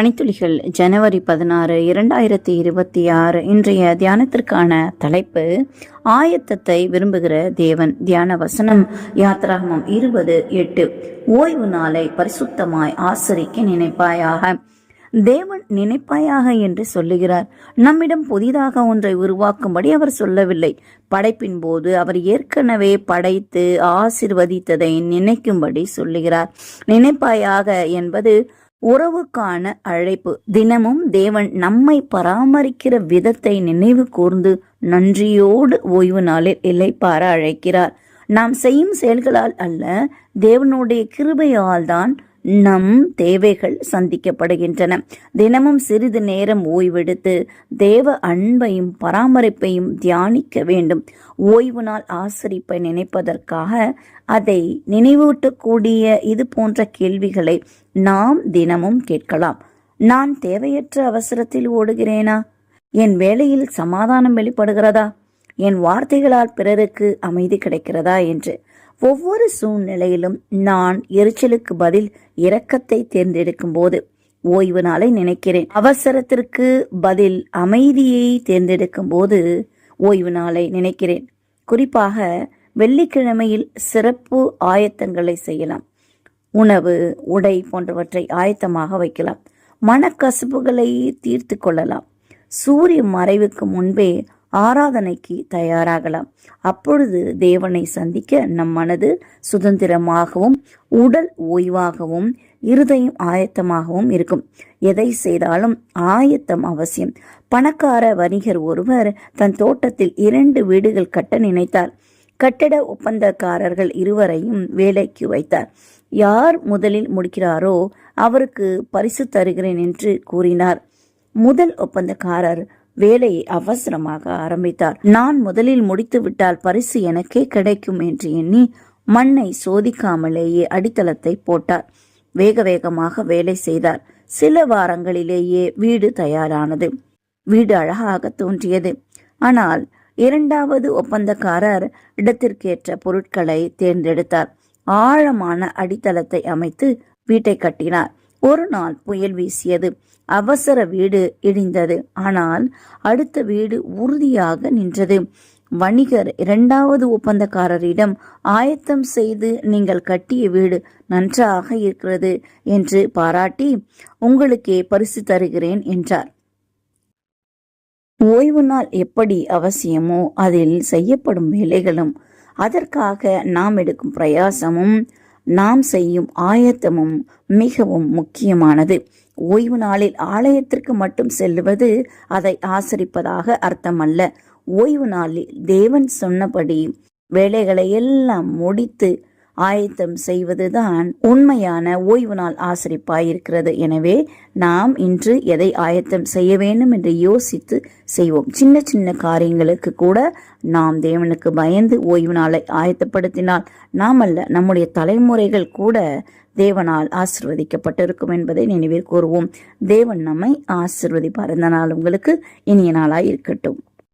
பனித்துளிகள் ஜனவரி பதினாறு இரண்டாயிரத்தி இருபத்தி ஆறு இன்றைய தியானத்திற்கான தலைப்பு ஆயத்தத்தை விரும்புகிற தேவன் தியான வசனம் யாத்ராகமம் இருபது எட்டு. ஓய்வு நாளை பரிசுத்தமாய் ஆசிரிக்க நினைப்பாயாக. தேவன் நினைப்பாயாக என்று சொல்லுகிறார். நம்மிடம் புதிதாக ஒன்றை உருவாக்கும்படி அவர் சொல்லவில்லை. படைப்பின் போது அவர் ஏற்கனவே படைத்து ஆசிர்வதித்ததை நினைக்கும்படி சொல்லுகிறார். நினைப்பாயாக என்பது உறவுக்கான அழைப்பு. தினமும் தேவன் நம்மை பராமரிக்கிற விதத்தை நினைவு கூர்ந்து நன்றியோடு ஓய்வு நாளில் இலைப்பார அழைக்கிறார். நாம் செய்யும் செயல்களால் அல்ல தேவனுடைய கிருபையால் தான் நம் தேவைகள் சந்திக்கப்படுகின்றன. தினமும் சிறிது நேரம் ஓய்வெடுத்து தேவ அன்பையும் பராமரிப்பையும் தியானிக்க வேண்டும். ஓய்வு நாள் ஆசரிப்பை நினைப்பதற்காக அதை நினைவூட்டக்கூடிய இது போன்ற கேள்விகளை நாம் தினமும் கேட்கலாம். நான் தேவையற்ற அவசரத்தில் ஓடுகிறேனா? என் வேலையில் சமாதானம் வெளிப்படுகிறதா? என் வார்த்தைகளால் பிறருக்கு அமைதி கிடைக்கிறதா? என்று ஒவ்வொரு சூழ்நிலையிலும் நான் எரிச்சலுக்கு பதில் இரக்கத்தை தேர்ந்தெடுக்கும் போது ஓய்வு நாளை நினைக்கிறேன். அவசரத்திற்கு பதில் அமைதியை தேர்ந்தெடுக்கும் போது ஓய்வு நாளை நினைக்கிறேன். குறிப்பாக வெள்ளிக்கிழமையில் சிறப்பு ஆயத்தங்களை செய்யலாம். உணவு உடை போன்றவற்றை ஆயத்தமாக வைக்கலாம். மனக்கசப்புகளை தீர்த்து கொள்ளலாம். சூரிய மறைவுக்கு முன்பே ஆராதனைக்கு தயாராகலாம். அப்பொழுது தேவனை சந்திக்க நம் மனது சுதந்திரமாகவும் உடல் ஓய்வாகவும் இருதயம் ஆயத்தமாகவும் இருக்கும். எதை செய்தாலும் ஆயத்தம் அவசியம். பணக்கார வணிகர் ஒருவர் தன் தோட்டத்தில் இரண்டு வீடுகள் கட்ட நினைத்தார். கட்டட ஒப்பந்தக்காரர்கள் இருவரையும் வேலைக்கு வைத்தார். யார் முதலில் முடிக்கிறாரோ அவருக்கு பரிசு தருகிறேன் என்று கூறினார். முதல் ஒப்பந்தக்காரர் வேலையை அவசரமாக ஆரம்பித்தார். நான் முதலில் முடித்து விட்டால் பரிசு எனக்கே கிடைக்கும் என்று எண்ணி மண்ணை சோதிக்காமலேயே அடித்தளத்தை போட்டார். வேக வேகமாக வேலை செய்தார். சில வாரங்களிலேயே வீடு தயாரானது. வீடு அழகாக தோன்றியது. ஆனால் இரண்டாவது ஒப்பந்தக்காரர் இடத்திற்கேற்ற பொருட்களை தேர்ந்தெடுத்தார். ஆழமான அடித்தளத்தை அமைத்து வீட்டை கட்டினார். ஒரு நாள் புயல் வீசியது. அவசர வீடு இடிந்தது. ஆனால் அடுத்த வீடு உறுதியாக நின்றது. வணிகர் இரண்டாவது ஒப்பந்தக்காரரிடம் ஆயத்தம் செய்து நீங்கள் கட்டிய வீடு நன்றாக இருக்கிறது என்று பாராட்டி உங்களுக்கே பரிசு தருகிறேன் என்றார். ஓய்வு நாள் எப்படி அவசியமோ அதில் செய்யப்படும் வேலைகளும் அதற்காக நாம் எடுக்கும் பிரயாசமும் நாம் செய்யும் ஆயத்தமும் மிகவும் முக்கியமானது. ஓய்வு நாளில் ஆலயத்திற்கு மட்டும் செல்லுவது அதை ஆசரிப்பதாக அர்த்தமல்ல. ஓய்வு நாளில் தேவன் சொன்னபடி வேலைகளை எல்லாம் முடித்து ஆயத்தம் செய்வதுதான் உண்மையான ஓய்வு நாள் ஆசிரிப்பாயிருக்கிறது. எனவே நாம் இன்று எதை ஆயத்தம் செய்ய வேண்டும் என்று யோசித்து செய்வோம். சின்ன சின்ன காரியங்களுக்கு கூட நாம் தேவனுக்கு பயந்து ஓய்வு நாளை ஆயத்தப்படுத்தினால் நாம் அல்ல நம்முடைய தலைமுறைகள் கூட தேவனால் ஆசிர்வதிக்கப்பட்டிருக்கும் என்பதை நினைவில் கூறுவோம். தேவன் நம்மை ஆசிர்வதிப்பார். இந்த நாள் உங்களுக்கு இனிய நாளாய் இருக்கட்டும்